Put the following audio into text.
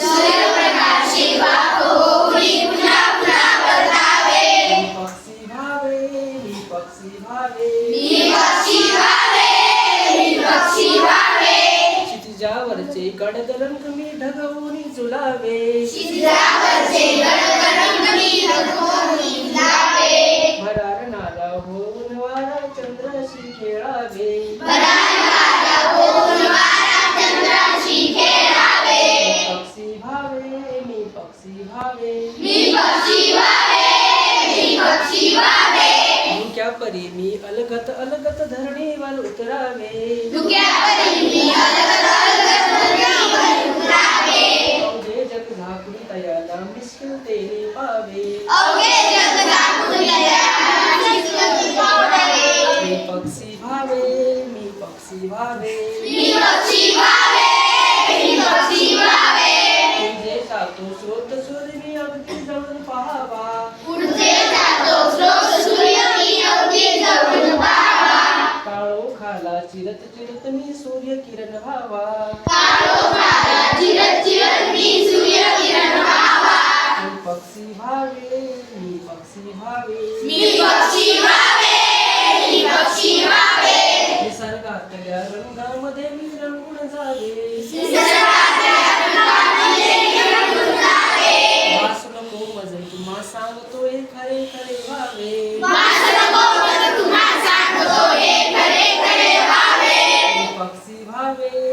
सूर्यप्रकाशी वापहुनी पुन्हा पुन्हा परतावे मी पक्षी भावे मी पक्षी भावे क्षितिजावरचे कडकलंक मी ढगवून झुलावे. भरार नाला होऊन वारा चंद्राशी खेळावे. पक्षी पक्षी भावे मुक्या परी मी अलगत अलगत धरणीवर उतरावे अवघे जग झाकून तयाला मिश्किल तेने पावे मी पक्षी भावे मी पक्षी भावे तुझे सातो स्रोत सूर्य मी अगदी जवळून पाहावा काळो खाला चिरत चिरत मी सूर्य किरण व्हावा. मी पक्षी व्हावे मी पक्षी व्हावे. निसर्गातल्या रंगामध्ये मी रंगून जावे. वासू नको मज तुम्हा सांगतोय खरे खरे. llave,